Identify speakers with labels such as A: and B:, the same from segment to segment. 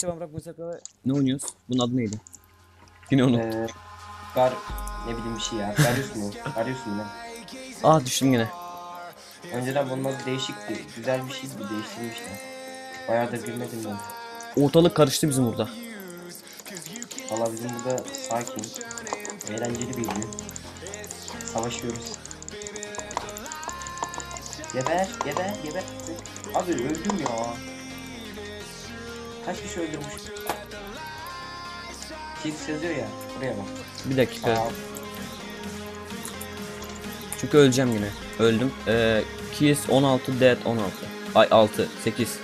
A: Herkese ben Burak Mustafa. Ne oynuyoruz? Bunun adı neydi? Yine onu.
B: Ee, Gar ne bileyim bir şey ya. Garius mu? Garius mu ne?
A: Aa düştüm yine.
B: Önceden bunun adı değişikti. Güzel bir şeydi değiştirmişler. Bayağıdır girmedim ben.
A: Ortalık karıştı bizim burada.
B: Valla bizim burada sakin, eğlenceli bir gün. Savaşıyoruz. Geber, geber, geber. Abi öldüm ya. Kaç kişi öldürmüş? Kids yazıyor ya. Buraya bak.
A: Bir dakika.
B: Aa,
A: Çünkü öleceğim yine. Öldüm. Ee, Kiss 16, Dead 16. Ay 6, 8.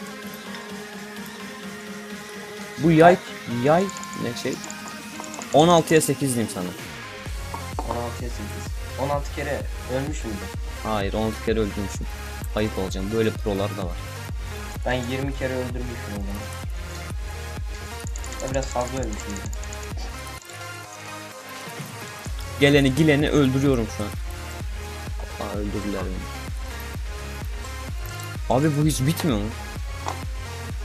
A: Bu yay, yay ne şey? 16'ya 8 diyeyim sana.
B: 16'ya 8. 16 kere ölmüş müydü?
A: Hayır 16 kere öldürmüşüm. Ayıp olacağım. Böyle prolar da var.
B: Ben 20 kere öldürmüşüm o zaman. Ya biraz fazla ölmüşüm.
A: Geleni gileni öldürüyorum şu an. Aa öldürdüler beni. Abi bu hiç bitmiyor mu?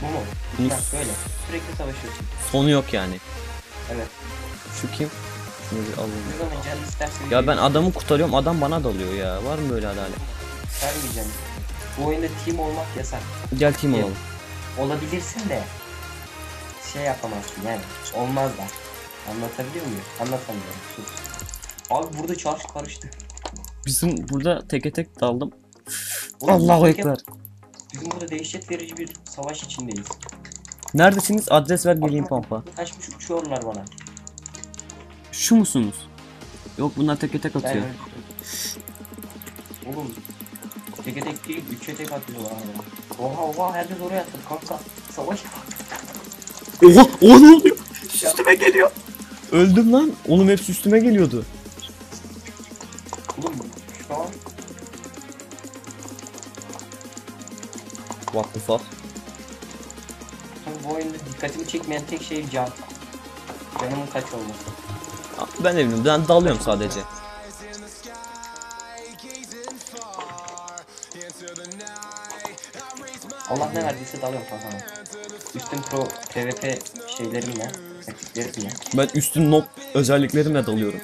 B: Bu mu?
A: Bunun
B: Bak böyle. Sürekli savaşıyorsun.
A: sonu yok yani.
B: Evet.
A: Şu kim? Şunu bir alalım. Ya ben adamı kurtarıyorum adam bana dalıyor ya. Var mı böyle adalet?
B: Vermeyeceğim. Bu oyunda team olmak yasak.
A: Gel team olalım.
B: Olabilirsin de şey yapamazsın yani. Olmaz da. Anlatabiliyor muyum? Anlatamıyorum. Sus. Abi burada çarşı karıştı.
A: Bizim burada teke tek daldım.
B: Oğlum,
A: Allahu
B: bizim-
A: ekber.
B: Bizim burada dehşet verici bir savaş içindeyiz.
A: Neredesiniz? Adres ver geleyim pampa.
B: Kaçmış uçuyorlar bana.
A: Şu musunuz? Yok bunlar teke tek
B: Ben
A: atıyor.
B: Oğlum teke tek değil, üçe tek atıyorlar. Oha oha herkes oraya attı kanka. Savaş.
A: Oha! Oha ne oluyor? Üstüme geliyor. Öldüm lan. Oğlum hepsi üstüme geliyordu.
B: Oğlum şu an
A: What the fuck?
B: Bu oyunda dikkatimi çekmeyen tek şey can. Canımın kaç olması.
A: Ben de bilmiyorum. Ben dalıyorum sadece.
B: Allah ne verdiyse dalıyorum kafama. Üstün pro PvP şeylerimle, taktiklerimle.
A: Ben üstün nob özelliklerimle dalıyorum.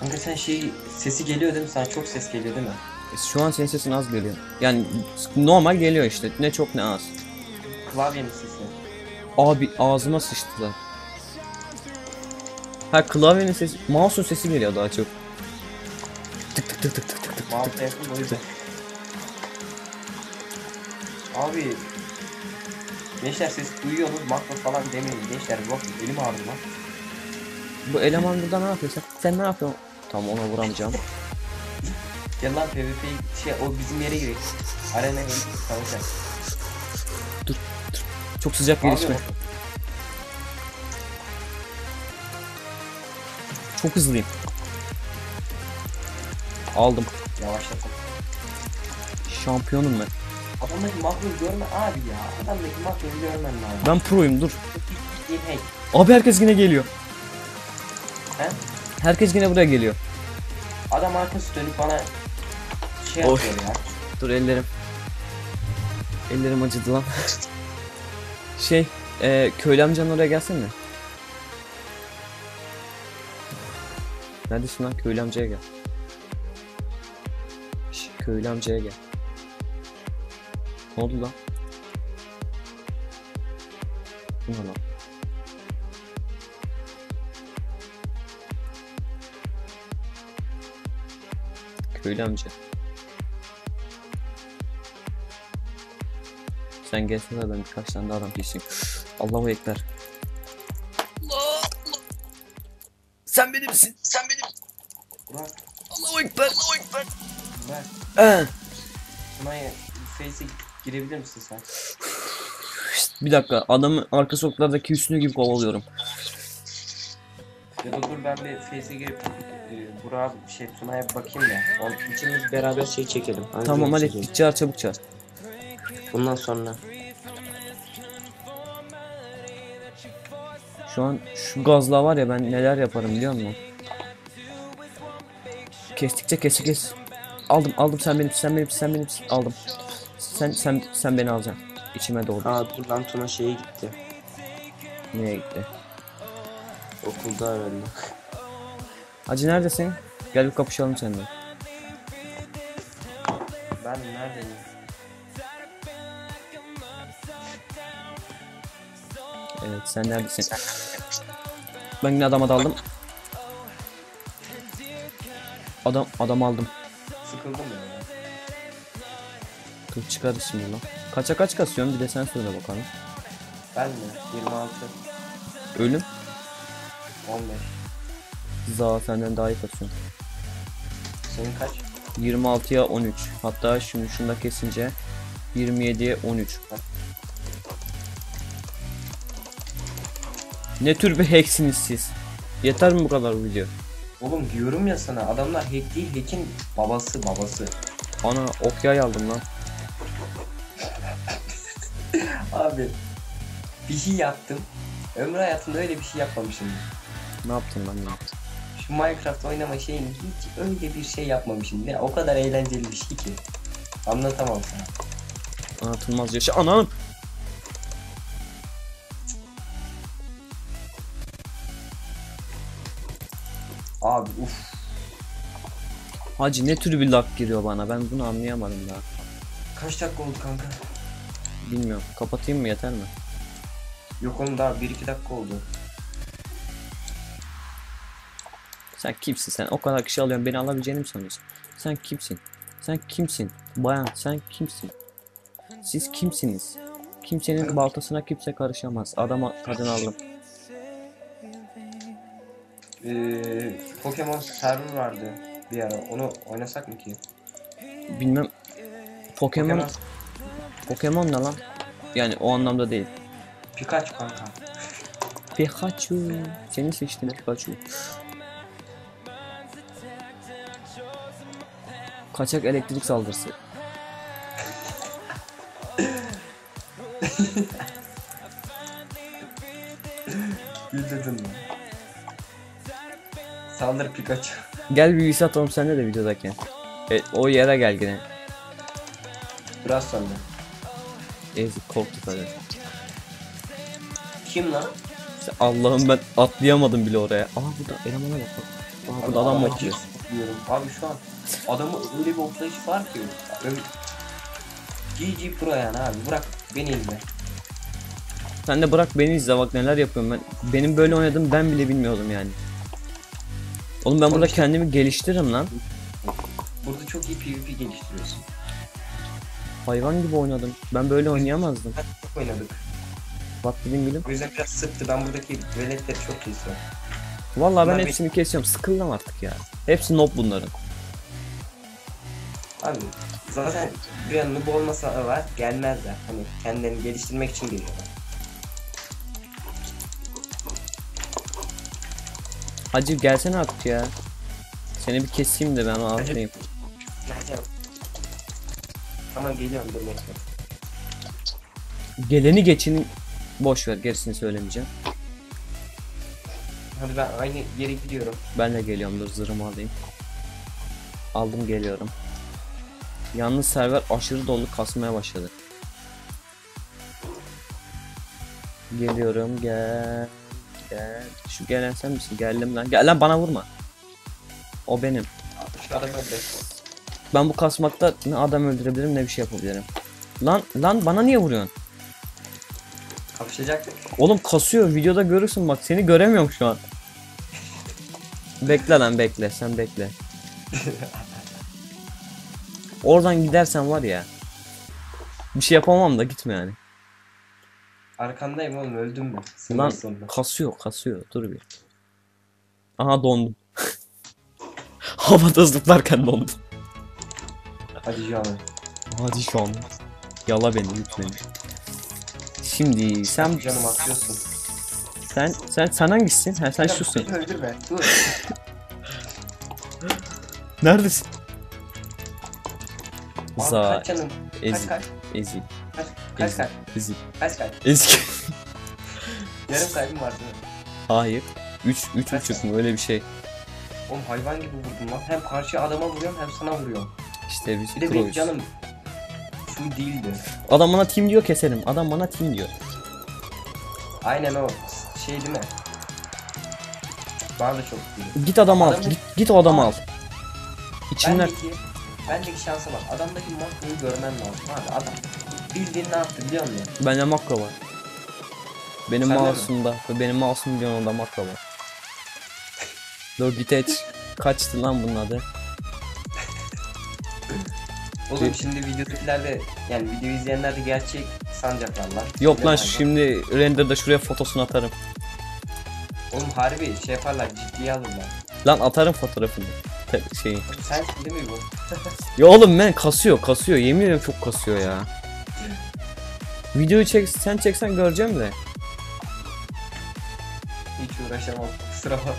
B: Kanka sen şey sesi geliyor değil mi? Sana çok ses geliyor değil mi?
A: E, Şu an senin sesin az geliyor. Yani normal geliyor işte. Ne çok ne az.
B: Klavyenin sesi.
A: Abi ağzıma sıçtılar. Ha klavyenin sesi, mouse'un sesi geliyor daha çok. Tık tık tık tık tık tık tık.
B: Mouse yakın o yüzden. Abi Gençler ses duyuyorsunuz makro falan demeyin gençler bakın elim ağrıdı lan.
A: Bu eleman burada ne yapıyor sen? Sen ne yapıyorsun? Tamam ona vuramayacağım.
B: Gel lan PvP şey o bizim yere girelim. Arena girelim savaşa.
A: Çok sıcak gelişme. Çok hızlıyım. Aldım.
B: Yavaşlatalım.
A: Şampiyonum ben.
B: Adamdaki makroyu görme abi ya. Adamdaki makroyu görmen lazım.
A: Ben proyum dur.
B: Hack.
A: Abi herkes yine geliyor.
B: He?
A: Herkes yine buraya geliyor.
B: Adam arkası dönüp bana şey
A: Oy.
B: yapıyor ya.
A: Dur ellerim. Ellerim acıdı lan. şey, e, köylü amcanın oraya gelsene. Neredesin lan? Köylü amcaya gel. Şş, köylü amcaya gel. Ne oldu lan? Bu ne lan? Köylü amca. Sen gelsene ben birkaç tane daha adam keseyim. Allahu Ekber. Allah Allah. Sen benimsin. Sen benim.
B: Burak,
A: Allahu Ekber. Allahu Ekber.
B: Burak.
A: Ee.
B: Tuna'ya Face'e girebilir misin sen?
A: Bir dakika adamı arka sokaklardaki üstünü gibi kovalıyorum.
B: Ya da dur ben bir Face'e girip e, Burak'a şey Tuna'ya bir bakayım da. Onun ikimiz beraber şey çekelim. Hangi
A: tamam hadi
B: çekelim?
A: çağır çabuk çağır.
B: Bundan sonra.
A: Şu an şu gazla var ya ben neler yaparım biliyor musun? Kestikçe kesi kes. Aldım aldım sen benim sen benim sen benim aldım. Sen sen sen beni alacaksın. İçime doğdu.
B: Aa dur lan Tuna şeye gitti.
A: Nereye gitti?
B: Okulda herhalde.
A: Hacı neredesin? Gel bir kapışalım seninle.
B: Ben neredeyim?
A: Evet sen neredesin? Ben yine adama daldım. Adam adam aldım.
B: Sıkıldım ya.
A: Kıl çıkarız şimdi lan. Kaça kaç kasıyorsun bir de sen söyle bakalım.
B: Ben mi? 26,
A: Ölüm.
B: 15.
A: Za senden daha iyi kasıyorsun.
B: Senin kaç?
A: 26'ya 13. Hatta şimdi şunu da kesince 27'ye 13. Ne tür bir hacksiniz siz? Yeter mi bu kadar video?
B: Oğlum diyorum ya sana adamlar hack değil hack'in babası babası.
A: Ana okyay aldım lan.
B: Abi bir şey yaptım. Ömrü hayatımda öyle bir şey yapmamışım.
A: Ne yaptın lan ya?
B: Şu Minecraft oynama şeyini hiç öyle bir şey yapmamışım. Ne o kadar eğlenceli bir şey ki. Anlatamam sana.
A: Anlatılmaz yaşa. Anam!
B: Abi uf.
A: Hacı ne tür bir lag giriyor bana ben bunu anlayamadım daha.
B: Kaç dakika oldu kanka?
A: Bilmiyorum. Kapatayım mı yeter mi?
B: Yok oğlum daha 1-2 dakika oldu.
A: Sen kimsin sen? O kadar kişi alıyorum beni alabileceğini mi sanıyorsun? Sen kimsin? Sen kimsin? Bayan sen kimsin? Siz kimsiniz? Kimsenin baltasına kimse karışamaz. Adama kadın aldım.
B: Ee, Pokemon server vardı bir ara. Onu oynasak mı ki?
A: Bilmem. Pokemon Pokemon ne lan? Yani o anlamda değil.
B: Pikachu kanka.
A: Pikachu. Seni seçtim Pikachu. Kaçak elektrik saldırısı.
B: Güldürdün mü? Saldır Pikachu.
A: Gel bir vs atalım sende de videodayken. E, o yere gel gene.
B: Biraz sonra.
A: Ezik korktuk hadi.
B: Kim lan?
A: Allah'ım ben atlayamadım bile oraya. Aa burada elemana bak. Aa burada adam bakıyor.
B: Diyorum. Abi şu an adamın öyle bir oklayış var ki. Öyle... GG Pro yani abi. Bırak beni izle.
A: Sen de bırak beni izle bak neler yapıyorum ben. Benim böyle oynadığım ben bile bilmiyordum yani. Oğlum ben burada kendimi geliştiririm lan.
B: Burada çok iyi PvP geliştiriyorsun.
A: Hayvan gibi oynadım. Ben böyle oynayamazdım.
B: Oynadık.
A: Bak benim gülüm.
B: O yüzden biraz sıktı. Ben buradaki veletleri çok kesiyorum.
A: Vallahi ben
B: Bunlar
A: hepsini kesiyorum. Sıkıldım artık ya. Hepsi nob bunların.
B: Abi zaten bir noob olmasa var gelmezler. Hani kendilerini geliştirmek için geliyorlar.
A: Hacı gelsene artık ya. Seni bir keseyim de ben ağlayayım.
B: Nerede? Tamam geliyorum dur bekle.
A: Geleni geçin boş ver gerisini söylemeyeceğim.
B: Hadi ben aynı yere gidiyorum.
A: Ben de geliyorum dur zırhımı alayım. Aldım geliyorum. Yalnız server aşırı dolu kasmaya başladı. Geliyorum gel. Gel. Şu gelen sen misin? Geldim lan. Gel lan bana vurma. O benim.
B: Şu adamı.
A: Ben bu kasmakta ne adam öldürebilirim ne bir şey yapabilirim. Lan lan bana niye vuruyorsun?
B: Kapışacaktık.
A: Oğlum kasıyor videoda görürsün bak seni göremiyorum şu an. Bekle lan bekle sen bekle. Oradan gidersen var ya. Bir şey yapamam da gitme yani.
B: Arkandayım oğlum öldüm mü? Sınır
A: Lan
B: sonunda.
A: kasıyor kasıyor dur bir. Aha dondum. Havada zıplarken dondum.
B: Hadi canım.
A: Hadi şu an. Yala beni lütfen. Şimdi sen
B: canım atıyorsun.
A: sen sen sen hangisisin? Ha sen şusun.
B: Öldürme. Dur.
A: Neredesin?
B: Abi
A: Za
B: kaç canım? Kaç
A: ezik
B: kaç?
A: ezik
B: Kaç kaç
A: ezik
B: kaç?
A: ezik
B: Kaç kaç?
A: ezik.
B: Yarım kalbim var değil mi?
A: Hayır. 3 üç buçuk mu öyle bir şey.
B: Oğlum hayvan gibi vurdum lan. Hem karşı adama vuruyorum hem sana vuruyorum.
A: İşte biz
B: Bir de benim
A: proyuz.
B: canım full değildi.
A: Adam bana team diyor keselim. Adam bana team diyor.
B: Aynen o. şey değil mi? Bana da çok iyi.
A: Git adam al.
B: Adamı-
A: Git, git o adamı al. İçinden
B: Bendeki, bendeki şansa bak. Adamdaki makroyu görmen lazım abi. Adam bildiğin ne yaptı biliyor musun?
A: bende makro var. Benim
B: Sende mi?
A: mouse'umda ve benim mouse'um diyor onda makro var. Et. Kaçtı lan bunun adı?
B: Oğlum şimdi videodakiler de yani video izleyenler de gerçek sanacaklar lan.
A: Yok lan şimdi renderda şuraya fotosunu atarım.
B: Oğlum harbi şey yaparlar ciddiye alırlar.
A: Lan atarım fotoğrafını. Te- şeyi.
B: Sensin değil mi bu?
A: Ya oğlum ben kasıyor kasıyor yemin ediyorum çok kasıyor ya. Videoyu çek sen çeksen göreceğim de.
B: Hiç uğraşamam. Kusura bakma.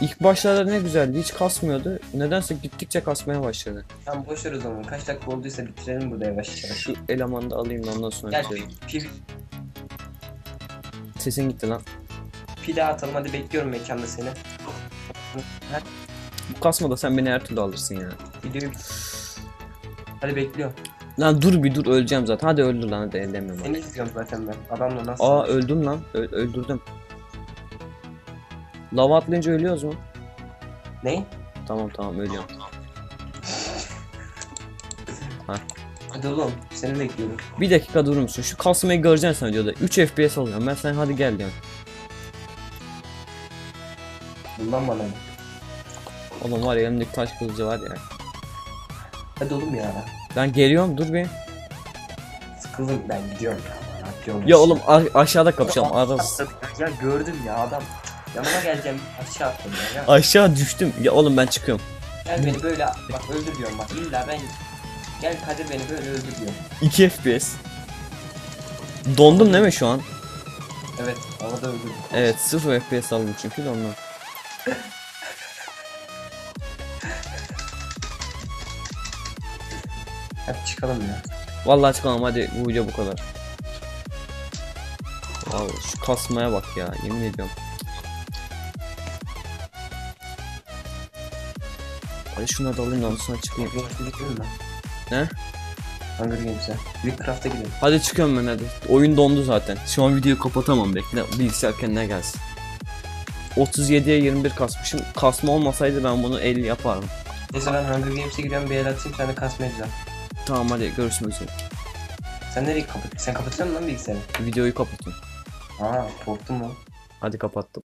A: İlk başlarda ne güzeldi hiç kasmıyordu. Nedense gittikçe kasmaya başladı.
B: Tamam boş ver o zaman. Kaç dakika olduysa bitirelim burada yavaş yavaş.
A: Şu elemanı da alayım da ondan sonra
B: Gel
A: bitirelim.
B: pi, pi,
A: Sesin gitti lan.
B: pi daha atalım hadi bekliyorum mekanda seni. Ha,
A: Bu kasmada sen beni her türlü alırsın ya.
B: videoyu Hadi bekliyorum.
A: Lan dur bir dur öleceğim zaten. Hadi öldür lan hadi ellemiyorum.
B: Seni izliyorum zaten ben. Adamla nasıl?
A: Aa öldüm lan. Ö- öldürdüm. Lava atlayınca ölüyoruz mu?
B: Ne?
A: Tamam tamam ölüyorum.
B: Hadi oğlum seni bekliyorum.
A: Bir dakika durur musun? Şu kasmayı göreceksin sen videoda. 3 FPS alıyorum. Ben sen hadi gel diyorum.
B: Bundan bana ne?
A: Oğlum var ya elimdeki taş kılıcı var ya.
B: Hadi oğlum ya.
A: Ben geliyorum dur bir.
B: Sıkıldım ben gidiyorum ya. Ben.
A: Ya oğlum aşağıda kapışalım. Aras.
B: Ya gördüm ya adam. Yanıma geleceğim aşağı attım ya.
A: Aşağı düştüm. Ya oğlum ben çıkıyorum.
B: Gel beni böyle bak öldür diyorum bak illa ben Gel Kadir beni böyle öldür diyor.
A: 2 FPS. Dondum değil mi şu an?
B: Evet havada öldür.
A: Evet 0 FPS aldım çünkü de ondan.
B: Hadi çıkalım ya.
A: Vallahi çıkalım hadi bu video bu kadar. Vallahi şu kasmaya bak ya yemin ediyorum. Hadi şunları da alayım da sonra çıkayım. Ne?
B: Hunger Games'e. Recraft'a gidelim.
A: Hadi çıkıyorum ben hadi. Oyun dondu zaten. Şu an videoyu kapatamam bekle. Bilgisayar kendine gelsin. 37'ye 21 kasmışım. Kasma olmasaydı ben bunu 50 yapardım.
B: Neyse ben Hunger Games'e gidiyorum bir el atayım sen de kasmaya.
A: Tamam hadi görüşmek üzere.
B: Sen nereye kapat? Sen kapatıyor musun lan bilgisayarı?
A: Videoyu kapatın.
B: Aa korktum lan.
A: Hadi kapattım.